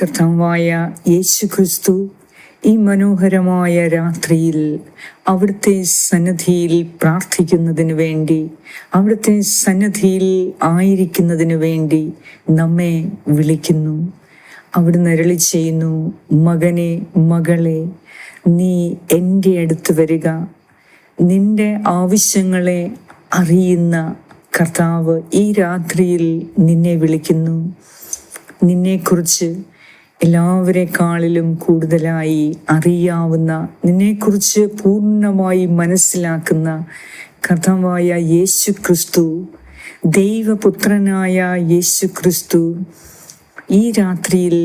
കർത്താവായ യേശു ക്രിസ്തു ഈ മനോഹരമായ രാത്രിയിൽ അവിടുത്തെ സന്നദ്ധിയിൽ പ്രാർത്ഥിക്കുന്നതിന് വേണ്ടി അവിടുത്തെ സന്നദ്ധിയിൽ ആയിരിക്കുന്നതിന് വേണ്ടി നമ്മെ വിളിക്കുന്നു. അവിടുന്ന് അരളി ചെയ്യുന്നു മകനെ മകളെ നീ എന്റെ അടുത്ത് വരിക. നിന്റെ ആവശ്യങ്ങളെ അറിയുന്ന കർത്താവ് ഈ രാത്രിയിൽ നിന്നെ വിളിക്കുന്നു. നിന്നെക്കുറിച്ച് എല്ലാവരെക്കാളിലും കൂടുതലായി അറിയാവുന്ന നിന്നെക്കുറിച്ച് പൂർണമായി മനസ്സിലാക്കുന്ന കർത്താവായ യേശു ക്രിസ്തു ദൈവപുത്രനായ യേശു ക്രിസ്തു ഈ രാത്രിയിൽ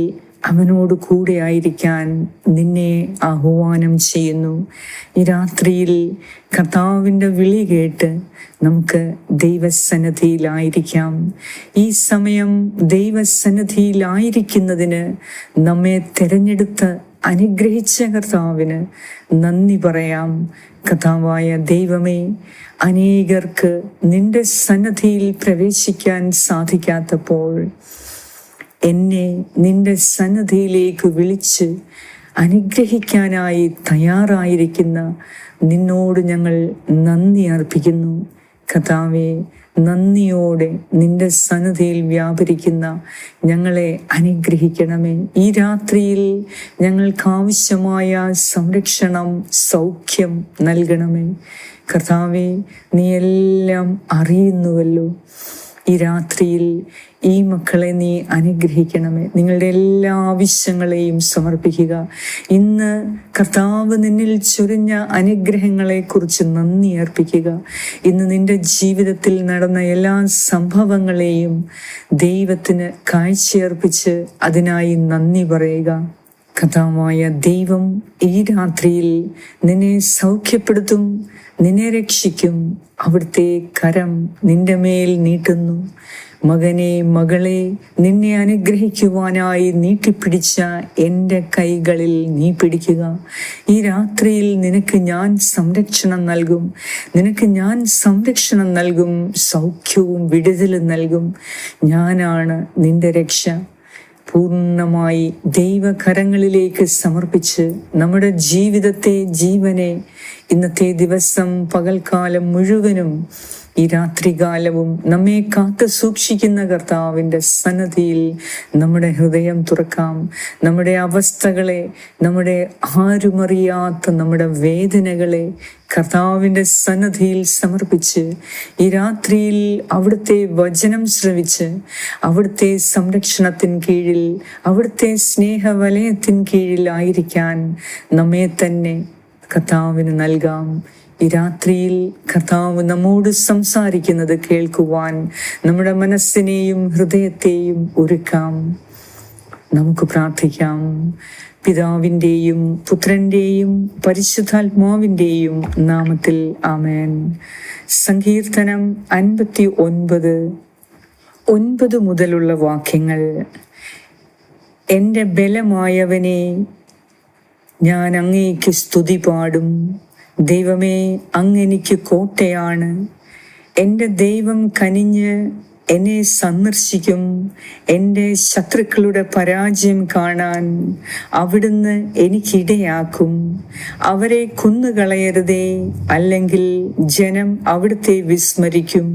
അവനോട് കൂടെ ആയിരിക്കാൻ നിന്നെ ആഹ്വാനം ചെയ്യുന്നു. ഈ രാത്രിയിൽ കർത്താവിന്റെ വിളി കേട്ട് നമുക്ക് ദൈവസന്നദ്ധിയിലായിരിക്കാം ഈ സമയം ദൈവസന്നദ്ധിയിലായിരിക്കുന്നതിന് നമ്മെ തിരഞ്ഞെടുത്ത് അനുഗ്രഹിച്ച കർത്താവിന് നന്ദി പറയാം. കഥാവായ ദൈവമേ അനേകർക്ക് നിന്റെ സന്നദ്ധിയിൽ പ്രവേശിക്കാൻ സാധിക്കാത്തപ്പോൾ എന്നെ നിന്റെ സന്നദ്ധിയിലേക്ക് വിളിച്ച് അനുഗ്രഹിക്കാനായി തയ്യാറായിരിക്കുന്ന നിന്നോട് ഞങ്ങൾ നന്ദി അർപ്പിക്കുന്നു. കഥാവെ നന്ദിയോടെ നിന്റെ സന്നദ്ധിയിൽ വ്യാപരിക്കുന്ന ഞങ്ങളെ അനുഗ്രഹിക്കണമേ. ഈ രാത്രിയിൽ ഞങ്ങൾക്ക് ആവശ്യമായ സംരക്ഷണം സൗഖ്യം നൽകണമേ. കർത്താവെ നീ എല്ലാം അറിയുന്നുവല്ലോ. ഈ രാത്രിയിൽ ഈ മക്കളെ നീ അനുഗ്രഹിക്കണമേ. നിങ്ങളുടെ എല്ലാ ആവശ്യങ്ങളെയും സമർപ്പിക്കുക. ഇന്ന് കർത്താവ് നിന്നിൽ ചൊരിഞ്ഞ അനുഗ്രഹങ്ങളെ കുറിച്ച് നന്ദി അർപ്പിക്കുക. ഇന്ന് നിന്റെ ജീവിതത്തിൽ നടന്ന എല്ലാ സംഭവങ്ങളെയും ദൈവത്തിന് കാഴ്ചയർപ്പിച്ച് അതിനായി നന്ദി പറയുക. കഥാമായ ദൈവം ഈ രാത്രിയിൽ നിന്നെ സൗഖ്യപ്പെടുത്തും നിന്നെ രക്ഷിക്കും അവിടുത്തെ കരം നിന്റെ മേൽ നീട്ടുന്നു. മകനെ മകളെ നിന്നെ അനുഗ്രഹിക്കുവാനായി നീട്ടിപ്പിടിച്ച എന്റെ കൈകളിൽ നീ പിടിക്കുക. ഈ രാത്രിയിൽ നിനക്ക് ഞാൻ സംരക്ഷണം നൽകും. നിനക്ക് ഞാൻ സംരക്ഷണം നൽകും. സൗഖ്യവും വിടുതലും നൽകും. ഞാനാണ് നിന്റെ രക്ഷ. പൂർണമായി ദൈവകരങ്ങളിലേക്ക് സമർപ്പിച്ച് നമ്മുടെ ജീവിതത്തെ ജീവനെ ഇന്നത്തെ ദിവസം പകൽക്കാലം മുഴുവനും ഈ രാത്രികാലവും നമ്മെ കാത്തു സൂക്ഷിക്കുന്ന കർത്താവിന്റെ സന്നദ്ധിയിൽ നമ്മുടെ ഹൃദയം തുറക്കാം. നമ്മുടെ അവസ്ഥകളെ നമ്മുടെ ആരുമറിയാത്ത നമ്മുടെ വേദനകളെ കർത്താവിന്റെ സന്നദ്ധിയിൽ സമർപ്പിച്ച് ഈ രാത്രിയിൽ അവിടുത്തെ വചനം ശ്രവിച്ച് അവിടുത്തെ സംരക്ഷണത്തിൻ കീഴിൽ അവിടുത്തെ സ്നേഹവലയത്തിൻ കീഴിലായിരിക്കാൻ നമ്മെ തന്നെ കർത്താവിന് നൽകാം. രാത്രിയിൽ കർത്താവ് നമ്മോട് സംസാരിക്കുന്നത് കേൾക്കുവാൻ നമ്മുടെ മനസ്സിനെയും ഹൃദയത്തെയും ഒരുക്കാം. നമുക്ക് പ്രാർത്ഥിക്കാം. പിതാവിന്റെയും പുത്രന്റെയും പരിശുദ്ധാത്മാവിന്റെയും നാമത്തിൽ ആമേൻ. സങ്കീർത്തനം അൻപത്തി ഒൻപത് ഒൻപത് മുതലുള്ള വാക്യങ്ങൾ. എന്റെ ബലമായവനെ ഞാൻ അങ്ങേക്ക് സ്തുതി പാടും. ദൈവമേ അങ്ങ് എനിക്ക് കോട്ടയാണ്. എന്റെ ദൈവം കനിഞ്ഞ് എന്നെ സന്ദർശിക്കും. എന്റെ ശത്രുക്കളുടെ പരാജയം കാണാൻ അവിടുന്ന് എനിക്കിടയാക്കും. അവരെ കുന്നുകളയരുതേ അല്ലെങ്കിൽ ജനം അവിടുത്തെ വിസ്മരിക്കും.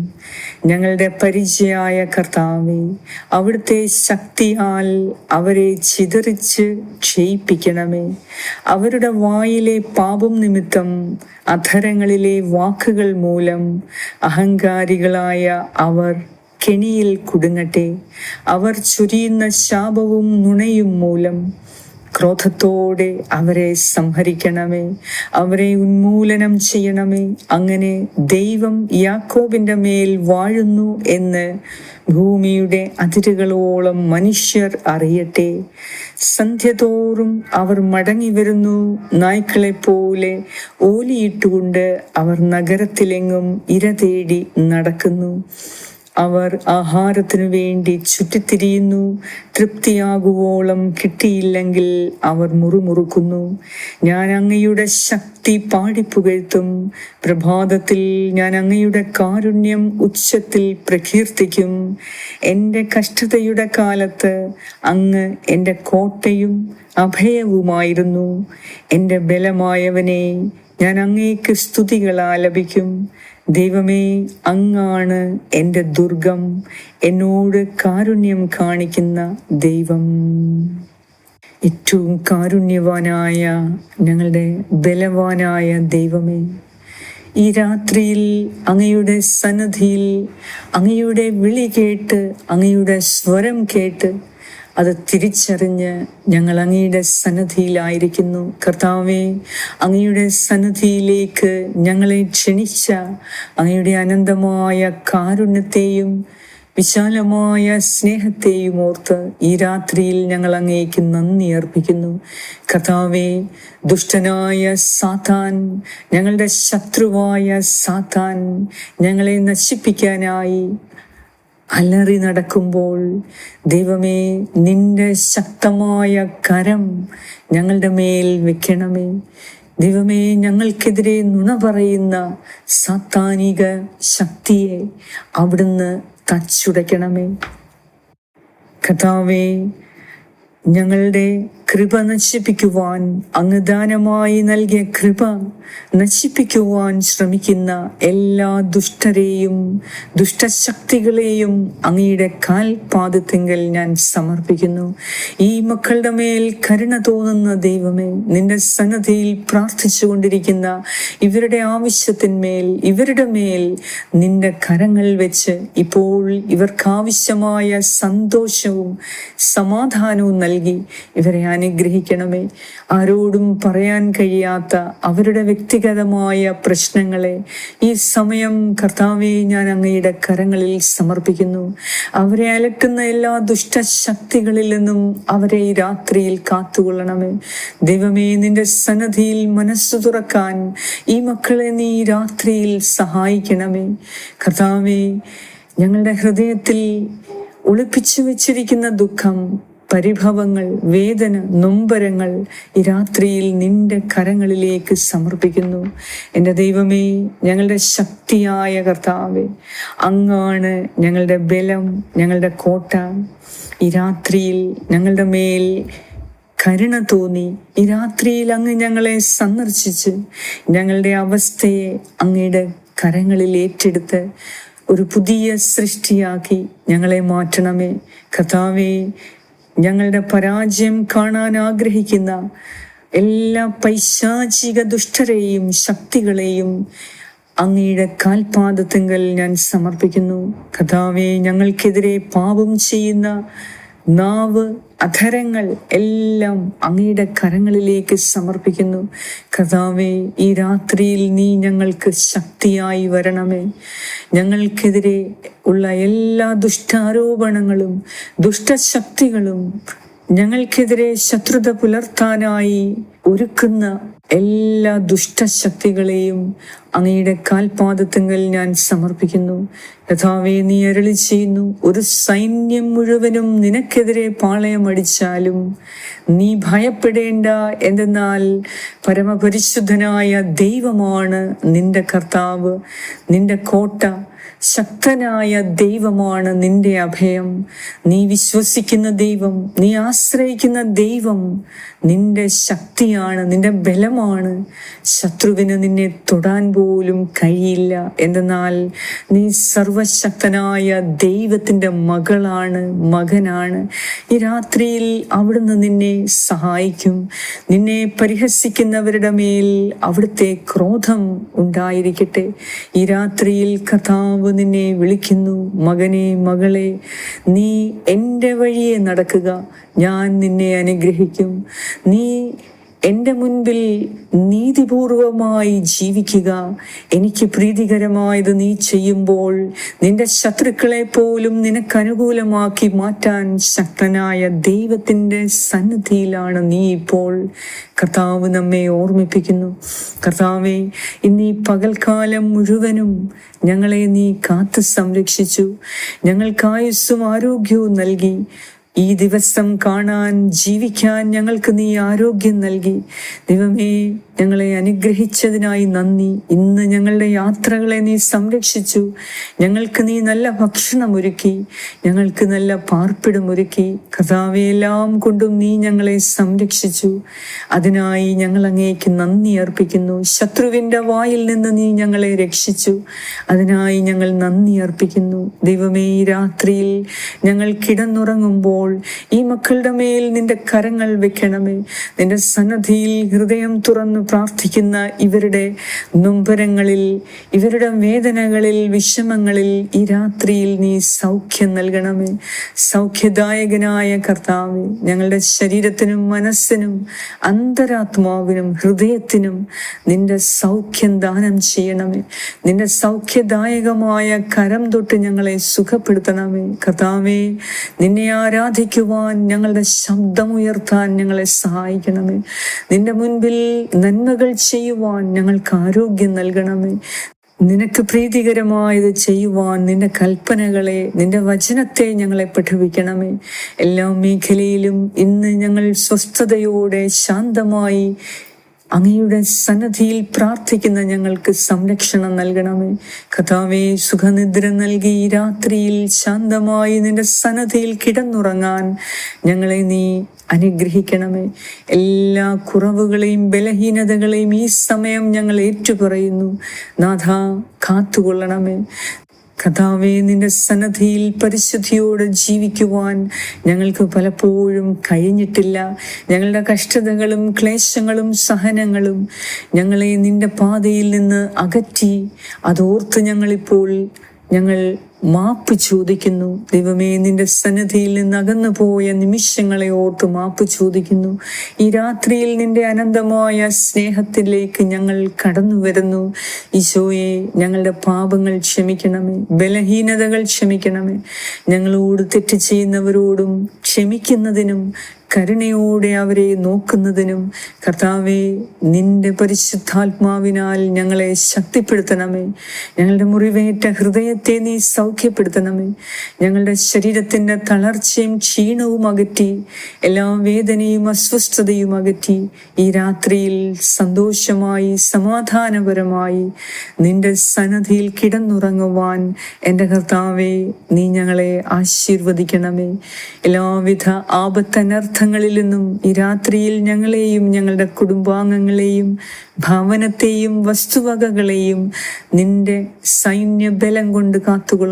ഞങ്ങളുടെ പരിചയായ കർത്താവെ അവിടുത്തെ ശക്തിയാൽ അവരെ ചിതറിച്ച് ക്ഷയിപ്പിക്കണമേ. അവരുടെ വായിലെ പാപം നിമിത്തം അധരങ്ങളിലെ വാക്കുകൾ മൂലം അഹങ്കാരികളായ അവർ കെണിയിൽ കുടുങ്ങട്ടെ. അവർ ചുരിയുന്ന ശാപവും നുണയും മൂലം ക്രോധത്തോടെ അവരെ സംഹരിക്കണമേ. അവരെ ഉന്മൂലനം ചെയ്യണമേ. അങ്ങനെ ദൈവം യാക്കോബിന്റെ മേൽ വാഴുന്നു എന്ന് ഭൂമിയുടെ അതിരുകളോളം മനുഷ്യർ അറിയട്ടെ. സന്ധ്യതോറും അവർ മടങ്ങി വരുന്നു. നായ്ക്കളെ പോലെ ഓലിയിട്ടുകൊണ്ട് അവർ നഗരത്തിലെങ്ങും ഇര തേടി നടക്കുന്നു. അവർ ആഹാരത്തിനു വേണ്ടി ചുറ്റിത്തിരിയുന്നു. തൃപ്തിയാകുവോളം കിട്ടിയില്ലെങ്കിൽ അവർ മുറുമുറുക്കുന്നു. ഞാൻ അങ്ങയുടെ ശക്തി പാടിപ്പുകഴ്ത്തും പ്രഭാതത്തിൽ ഞാൻ അങ്ങയുടെ കാരുണ്യം ഉച്ചത്തിൽ പ്രകീർത്തിക്കും. എന്റെ കഷ്ടതയുടെ കാലത്ത് അങ്ങ് എന്റെ കോട്ടയും അഭയവുമായിരുന്നു. എന്റെ ബലമായവനെ ഞാൻ അങ്ങേക്ക് സ്തുതികൾ ആലപിക്കും ദൈവമേ അങ്ങാണ് എന്റെ ദുർഗം. എന്നോട് കാരുണ്യം കാണിക്കുന്ന ദൈവം. ഏറ്റവും കാരുണ്യവാനായ ഞങ്ങളുടെ ബലവാനായ ദൈവമേ ഈ രാത്രിയിൽ അങ്ങയുടെ സന്നദ്ധിയിൽ അങ്ങയുടെ വിളി കേട്ട് അങ്ങയുടെ സ്വരം കേട്ട് അത് തിരിച്ചറിഞ്ഞ് ഞങ്ങൾ അങ്ങയുടെ സന്നദ്ധിയിലായിരിക്കുന്നു കർത്താവെ അങ്ങയുടെ സന്നദ്ധിയിലേക്ക് ഞങ്ങളെ ക്ഷണിച്ച അങ്ങയുടെ അനന്തമായ കാരുണ്യത്തെയും വിശാലമായ സ്നേഹത്തെയും ഓർത്ത് ഈ രാത്രിയിൽ ഞങ്ങൾ അങ്ങേക്ക് നന്ദി അർപ്പിക്കുന്നു. കഥാവെ ദുഷ്ടനായ സാത്താൻ ഞങ്ങളുടെ ശത്രുവായ സാത്താൻ ഞങ്ങളെ നശിപ്പിക്കാനായി അലറി നടക്കുമ്പോൾ ദൈവമേ നിന്റെ ശക്തമായ കരം ഞങ്ങളുടെ മേൽ വെക്കണമേ. ദൈവമേ ഞങ്ങൾക്കെതിരെ നുണ പറയുന്ന സാത്താനിക ശക്തിയെ അവിടുന്ന് തച്ചുടയ്ക്കണമേ. കഥാവേ ഞങ്ങളുടെ കൃപ നശിപ്പിക്കുവാൻ അങ്ങ് നൽകിയ കൃപ നശിപ്പിക്കുവാൻ ശ്രമിക്കുന്ന എല്ലാ ദുഷ്ടരെയും ദുഷ്ടശക്തികളെയും അങ്ങയുടെ കാൽപാദത്തെങ്കിൽ ഞാൻ സമർപ്പിക്കുന്നു. ഈ മക്കളുടെ മേൽ കരുണ തോന്നുന്ന ദൈവമേ നിന്റെ സന്നദ്ധിയിൽ പ്രാർത്ഥിച്ചുകൊണ്ടിരിക്കുന്ന ഇവരുടെ ആവശ്യത്തിന്മേൽ ഇവരുടെ മേൽ നിന്റെ കരങ്ങൾ വെച്ച് ഇപ്പോൾ ഇവർക്കാവശ്യമായ സന്തോഷവും സമാധാനവും നൽകി ഇവരെ അനുഗ്രഹിക്കണമേ. ആരോടും പറയാൻ കഴിയാത്ത അവരുടെ വ്യക്തിഗതമായ പ്രശ്നങ്ങളെ ഈ സമയം കർത്താവെ ഞാൻ അങ്ങയുടെ കരങ്ങളിൽ സമർപ്പിക്കുന്നു. അവരെ അലട്ടുന്ന എല്ലാ ദുഷ്ടശക്തികളിൽ നിന്നും അവരെ ഈ രാത്രിയിൽ കാത്തുകൊള്ളണമേ. ദൈവമേ നിന്റെ സന്നദ്ധിയിൽ മനസ്സു തുറക്കാൻ ഈ മക്കളെ നീ രാത്രിയിൽ സഹായിക്കണമേ. കർത്താവേ ഞങ്ങളുടെ ഹൃദയത്തിൽ ഒളിപ്പിച്ചു വെച്ചിരിക്കുന്ന ദുഃഖം പരിഭവങ്ങൾ വേദന നൊമ്പരങ്ങൾ ഈ രാത്രിയിൽ നിന്റെ കരങ്ങളിലേക്ക് സമർപ്പിക്കുന്നു. എന്റെ ദൈവമേ ഞങ്ങളുടെ ശക്തിയായ കർത്താവെ അങ്ങാണ് ഞങ്ങളുടെ ബലം ഞങ്ങളുടെ കോട്ട. ഈ രാത്രിയിൽ ഞങ്ങളുടെ മേൽ കരുണ തോന്നി. രാത്രിയിൽ അങ്ങ് ഞങ്ങളെ സന്ദർശിച്ച് ഞങ്ങളുടെ അവസ്ഥയെ അങ്ങയുടെ കരങ്ങളിൽ ഏറ്റെടുത്ത് ഒരു പുതിയ സൃഷ്ടിയാക്കി ഞങ്ങളെ മാറ്റണമേ. കഥാവേ ഞങ്ങളുടെ പരാജയം കാണാൻ ആഗ്രഹിക്കുന്ന എല്ലാ പൈശാചിക ദുഷ്ടരെയും ശക്തികളെയും അങ്ങയുടെ കാൽപാദത്തിങ്കൽ ഞാൻ സമർപ്പിക്കുന്നു. കഥാവെ ഞങ്ങൾക്കെതിരെ പാപം ചെയ്യുന്ന നാവ് അധരങ്ങൾ എല്ലാം അങ്ങയുടെ കരങ്ങളിലേക്ക് സമർപ്പിക്കുന്നു. കഥാവേ ഈ രാത്രിയിൽ നീ ഞങ്ങൾക്ക് ശക്തിയായി വരണമേ. ഞങ്ങൾക്കെതിരെ ഉള്ള എല്ലാ ദുഷ്ടാരോപണങ്ങളും ദുഷ്ടശക്തികളും ഞങ്ങൾക്കെതിരെ ശത്രുത പുലർത്താനായി ഒരുക്കുന്ന എല്ലാ ദുഷ്ടശക്തികളെയും അങ്ങയുടെ കാൽപാദത്തങ്ങൾ ഞാൻ സമർപ്പിക്കുന്നു. യഥാവേ നീ അരളി ചെയ്യുന്നു ഒരു സൈന്യം മുഴുവനും നിനക്കെതിരെ പാളയമടിച്ചാലും നീ ഭയപ്പെടേണ്ട എന്തെന്നാൽ പരമപരിശുദ്ധനായ ദൈവമാണ് നിന്റെ കർത്താവ്. നിന്റെ കോട്ട ശക്തനായ ദൈവമാണ് നിന്റെ അഭയം. നീ വിശ്വസിക്കുന്ന ദൈവം നീ ആശ്രയിക്കുന്ന ദൈവം നിന്റെ ശക്തിയാണ് നിന്റെ ബലമാണ് ശത്രുവിന് നിന്നെ തൊടാൻ പോലും കഴിയില്ല. എന്തെന്നാൽ നീ സർവശക്തനായ ദൈവത്തിന്റെ മകളാണ് മകനാണ്. ഈ രാത്രിയിൽ അവിടുന്ന് നിന്നെ സഹായിക്കും. നിന്നെ പരിഹസിക്കുന്നവരുടെ മേൽ അവിടുത്തെ ക്രോധം ഉണ്ടായിരിക്കട്ടെ. ഈ രാത്രിയിൽ കഥാവ് നിന്നെ വിളിക്കുന്നു. മകനെ മകളെ നീ എന്റെ വഴിയെ നടക്കുക. ഞാൻ നിന്നെ അനുഗ്രഹിക്കും. നീ എന്റെ മുൻപിൽ നീതിപൂർവമായി ജീവിക്കുക. എനിക്ക് പ്രീതികരമായത് നീ ചെയ്യുമ്പോൾ നിന്റെ ശത്രുക്കളെ പോലും നിനക്ക് അനുകൂലമാക്കി മാറ്റാൻ ശക്തനായ ദൈവത്തിന്റെ സന്നിധിയിലാണ് നീ ഇപ്പോൾ. കർത്താവ് നമ്മെ ഓർമ്മിപ്പിക്കുന്നു. കർത്താവെ ഇന്ന് ഈ പകൽക്കാലം മുഴുവനും ഞങ്ങളെ നീ കാത്തു സംരക്ഷിച്ചു. ഞങ്ങൾക്ക് ആരോഗ്യവും നൽകി. ഈ ദിവസം കാണാൻ ജീവിക്കാൻ ഞങ്ങൾക്ക് നീ ആരോഗ്യം നൽകി. ദൈവമേ ഞങ്ങളെ അനുഗ്രഹിച്ചതിനായി നന്ദി. ഇന്ന് ഞങ്ങളുടെ യാത്രകളെ നീ സംരക്ഷിച്ചു. ഞങ്ങൾക്ക് നീ നല്ല ഭക്ഷണം ഒരുക്കി ഞങ്ങൾക്ക് നല്ല പാർപ്പിടം ഒരുക്കി കഥാവെല്ലാം കൊണ്ടും നീ ഞങ്ങളെ സംരക്ഷിച്ചു. അതിനായി ഞങ്ങൾ അങ്ങേക്ക് നന്ദി അർപ്പിക്കുന്നു. ശത്രുവിന്റെ വായിൽ നിന്ന് നീ ഞങ്ങളെ രക്ഷിച്ചു. അതിനായി ഞങ്ങൾ നന്ദി അർപ്പിക്കുന്നു. ദൈവമേ ഈ രാത്രിയിൽ ഞങ്ങൾ കിടന്നുറങ്ങുമ്പോൾ ഈ മക്കളുടെ മേൽ നിന്റെ കരങ്ങൾ വെക്കണമേ. നിന്റെ സന്നദ്ധിയിൽ ഹൃദയം തുറന്നു പ്രാർത്ഥിക്കുന്ന ഇവരുടെ നൊമ്പരങ്ങളിൽ ഇവരുടെ വേദനകളിൽ വിഷമങ്ങളിൽ ഈ രാത്രിയിൽ നീ സൗഖ്യം നൽകണമേ. സൗഖ്യദായകനായ കർത്താവ് ഞങ്ങളുടെ ശരീരത്തിനും മനസ്സിനും അന്തരാത്മാവിനും ഹൃദയത്തിനും നിന്റെ സൗഖ്യം ദാനം ചെയ്യണമേ. നിന്റെ സൗഖ്യദായകമായ കരം തൊട്ട് ഞങ്ങളെ സുഖപ്പെടുത്തണമേ. കർത്താവേ നിന്നെ ആരാധിക്കുവാൻ ഞങ്ങളുടെ ശബ്ദമുയർത്താൻ ഞങ്ങളെ സഹായിക്കണമേ. നിന്റെ മുൻപിൽ നന്മകൾ ചെയ്യുവാൻ ഞങ്ങൾക്ക് ആരോഗ്യം നൽകണമേ. നിനക്ക് പ്രീതികരമായത് ചെയ്യുവാൻ നിന്റെ കൽപ്പനകളെ നിന്റെ വചനത്തെ ഞങ്ങളെ പഠിപ്പിക്കണമേ. എല്ലാ മേഖലയിലും ഇന്ന് ഞങ്ങൾ സ്വസ്ഥതയോടെ ശാന്തമായി അങ്ങയുടെ സന്നദ്ധിയിൽ പ്രാർത്ഥിക്കുന്ന ഞങ്ങൾക്ക് സംരക്ഷണം നൽകണമേ. കഥാവെ സുഖനിദ്ര നൽകി രാത്രിയിൽ ശാന്തമായി നിന്റെ സന്നദ്ധിയിൽ കിടന്നുറങ്ങാൻ ഞങ്ങളെ നീ അനുഗ്രഹിക്കണമേ. എല്ലാ കുറവുകളെയും ബലഹീനതകളെയും ഈ സമയം ഞങ്ങൾ ഏറ്റുപറയുന്നു. നാഥ കാത്തുകൊള്ളണമേ. കഥാവെ നിന്റെ സന്നദ്ധിയിൽ പരിശുദ്ധിയോടെ ജീവിക്കുവാൻ ഞങ്ങൾക്ക് പലപ്പോഴും കഴിഞ്ഞിട്ടില്ല. ഞങ്ങളുടെ കഷ്ടതകളും ക്ലേശങ്ങളും സഹനങ്ങളും ഞങ്ങളെ നിന്റെ പാതയിൽ നിന്ന് അകറ്റി. അതോർത്ത് ഞങ്ങളിപ്പോൾ ഞങ്ങൾ മാപ്പ് ചോദിക്കുന്നു. ദൈവമേ നിന്റെ സന്നദ്ധിയിൽ നിന്ന് അകന്നു പോയ നിമിഷങ്ങളെ ഓർത്ത് മാപ്പ് ചോദിക്കുന്നു. ഈ രാത്രിയിൽ നിന്റെ അനന്തമായ സ്നേഹത്തിലേക്ക് ഞങ്ങൾ കടന്നു വരുന്നു. ഈശോയെ ഞങ്ങളുടെ പാപങ്ങൾ ക്ഷമിക്കണമേ ബലഹീനതകൾ ക്ഷമിക്കണമേ. ഞങ്ങളോട് തെറ്റ് ചെയ്യുന്നവരോടും ക്ഷമിക്കുന്നതിനും കരുണയോടെ അവരെ നോക്കുന്നതിനും കർത്താവെ നിന്റെ പരിശുദ്ധാത്മാവിനാൽ ഞങ്ങളെ ശക്തിപ്പെടുത്തണമേ. ഞങ്ങളുടെ മുറിവേറ്റ ഹൃദയത്തെ നീ സൗഖ്യപ്പെടുത്തണമേ ഞങ്ങളുടെ ശരീരത്തിന്റെ തളർച്ചയും ക്ഷീണവും അകറ്റി എല്ലാ വേദനയും അസ്വസ്ഥതയും അകറ്റി ഈ രാത്രിയിൽ സന്തോഷമായി സമാധാനപരമായി നിന്റെ സന്നദ്ധിയിൽ കിടന്നുറങ്ങുവാൻ എന്റെ കർത്താവെ നീ ഞങ്ങളെ ആശീർവദിക്കണമേ. എല്ലാവിധ ആപത്തനർത്ഥങ്ങളിൽ നിന്നും ഈ രാത്രിയിൽ ഞങ്ങളെയും ഞങ്ങളുടെ കുടുംബാംഗങ്ങളെയും ഭവനത്തെയും വസ്തുവകകളെയും നിന്റെ സൈന്യബലം കൊണ്ട്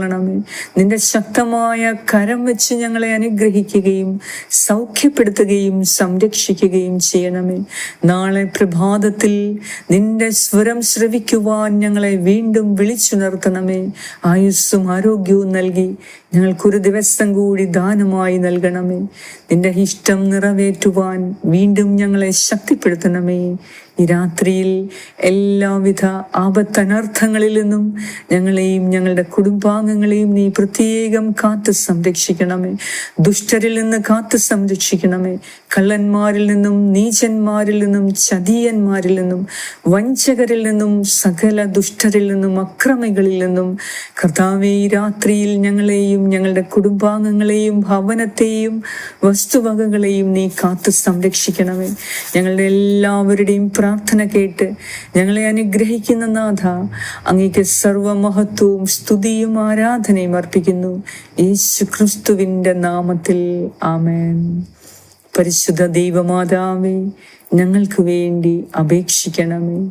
കാത്തുകൊള്ളണമേ നിന്റെ ശക്തമായ കരം വെച്ച് ഞങ്ങളെ അനുഗ്രഹിക്കുകയും സൗഖ്യപ്പെടുത്തുകയും സംരക്ഷിക്കുകയും ചെയ്യണമേ. നാളെ പ്രഭാതത്തിൽ നിന്റെ സ്വരം ശ്രവിക്കുവാൻ ഞങ്ങളെ വീണ്ടും വിളിച്ചുണർത്തണമേ ആയുസ്സും ആരോഗ്യവും നൽകി ഞങ്ങൾക്കൊരു ദിവസം കൂടി ദാനമായി നൽകണമേ. നിന്റെ ഇഷ്ടം നിറവേറ്റുവാൻ വീണ്ടും ഞങ്ങളെ ശക്തിപ്പെടുത്തണമേ. ഈ രാത്രിയിൽ എല്ലാവിധ ആപത്തനർത്ഥങ്ങളിൽ നിന്നും ഞങ്ങളെയും ഞങ്ങളുടെ കുടുംബാംഗങ്ങളെയും നീ പ്രത്യേകം കാത്ത് സംരക്ഷിക്കണമേ. ദുഷ്ടരിൽ നിന്ന് കാത്ത് സംരക്ഷിക്കണമേ. കള്ളന്മാരിൽ നിന്നും നീചന്മാരിൽ നിന്നും ചതിയന്മാരിൽ നിന്നും വഞ്ചകരിൽ നിന്നും സകല ദുഷ്ടരിൽ നിന്നും അക്രമികളിൽ നിന്നും കർത്താവെ രാത്രിയിൽ ഞങ്ങളെയും ഞങ്ങളുടെ കുടുംബാംഗങ്ങളെയും ഭവനത്തെയും വസ്തുവകകളെയും നീ കാത്ത് സംരക്ഷിക്കണമേ. ഞങ്ങളുടെ എല്ലാവരുടെയും പ്രാർത്ഥന കേട്ട് ഞങ്ങളെ അനുഗ്രഹിക്കുന്ന നാഥ അങ്ങേക്ക് സർവമഹത്വവും സ്തുതിയും ആരാധനയും അർപ്പിക്കുന്നു. യേശു ക്രിസ്തുവിന്റെ നാമത്തിൽ ആമേൻ. പരിശുദ്ധ ദൈവമാതാവേ ഞങ്ങൾക്ക് വേണ്ടി അപേക്ഷിക്കണമേ.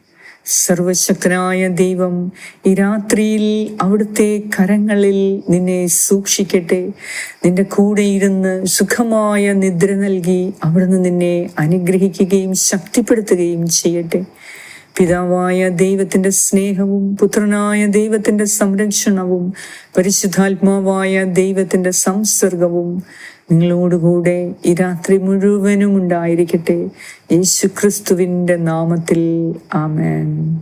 സർവശക്തനായ ദൈവം ഈ രാത്രിയിൽ അവിടുത്തെ കരങ്ങളിൽ നിന്നെ സൂക്ഷിക്കട്ടെ. നിന്റെ കൂടെ ഇരുന്ന് സുഖമായ നിദ്ര നൽകി അവിടുന്ന് നിന്നെ അനുഗ്രഹിക്കുകയും ശക്തിപ്പെടുത്തുകയും ചെയ്യട്ടെ. പിതാവായ ദൈവത്തിന്റെ സ്നേഹവും പുത്രനായ ദൈവത്തിന്റെ സംരക്ഷണവും പരിശുദ്ധാത്മാവായ ദൈവത്തിന്റെ സംസർഗവും നിങ്ങളോടുകൂടെ ഈ രാത്രി മുഴുവനും ഉണ്ടായിരിക്കട്ടെ. യേശു ക്രിസ്തുവിന്റെ നാമത്തിൽ. ആമേൻ.